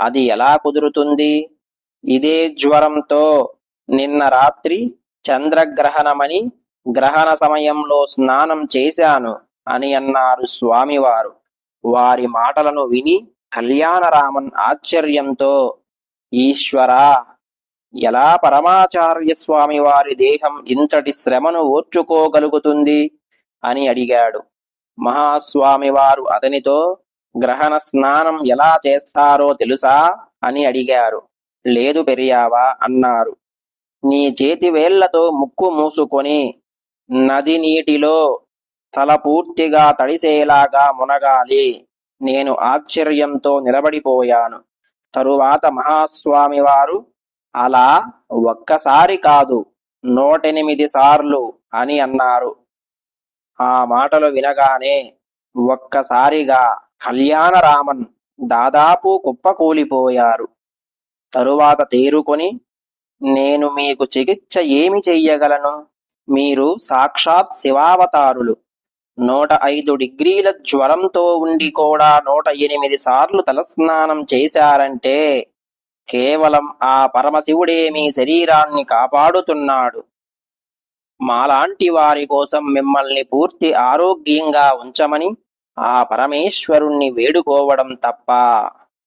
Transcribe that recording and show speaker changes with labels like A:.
A: అది ఎలా కుదురుతుంది? ఇదే జ్వరంతో నిన్న రాత్రి చంద్రగ్రహణమని గ్రహణ సమయంలో స్నానం చేశాను అని అన్నారు స్వామివారు. వారి మాటలను విని కళ్యాణరామన్ ఆశ్చర్యంతో ఈశ్వరా ఎలా పరమాచార్య స్వామి వారి దేహం ఇంతటి శ్రమను ఓర్చుకోగలుగుతుంది? అని అడిగాడు. మహాస్వామివారు అతనితో గ్రహణ స్నానం ఎలా చేస్తారో తెలుసా? అని అడిగారు. లేదు పెరియావా అన్నారు. నీ చేతి వేళ్ళతో ముక్కు మూసుకొని నది నీటిలో తల పూర్తిగా తడిసేలాగా మునగాలి. నేను ఆశ్చర్యంతో నిలబడిపోయాను. తరువాత మహాస్వామి వారు అలా ఒక్కసారి కాదు నూటెనిమిది సార్లు అని అన్నారు. ఆ మాటలు వినగానే ఒక్కసారిగా కళ్యాణరామన్ దాదాపు కుప్పకూలిపోయారు. తరువాత తేరుకొని నేను మీకు చికిత్స ఏమి చెయ్యగలను? మీరు సాక్షాత్ శివావతారులు. నూట ఐదు డిగ్రీల జ్వరంతో ఉండి కూడా నూట ఎనిమిది సార్లు తలస్నానం చేశారంటే కేవలం ఆ పరమశివుడే మీ శరీరాన్ని కాపాడుతున్నాడు. మాలాంటి వారి కోసం మిమ్మల్ని పూర్తి ఆరోగ్యంగా ఉంచమని ఆ పరమేశ్వరుణ్ణి వేడుకోవడం తప్ప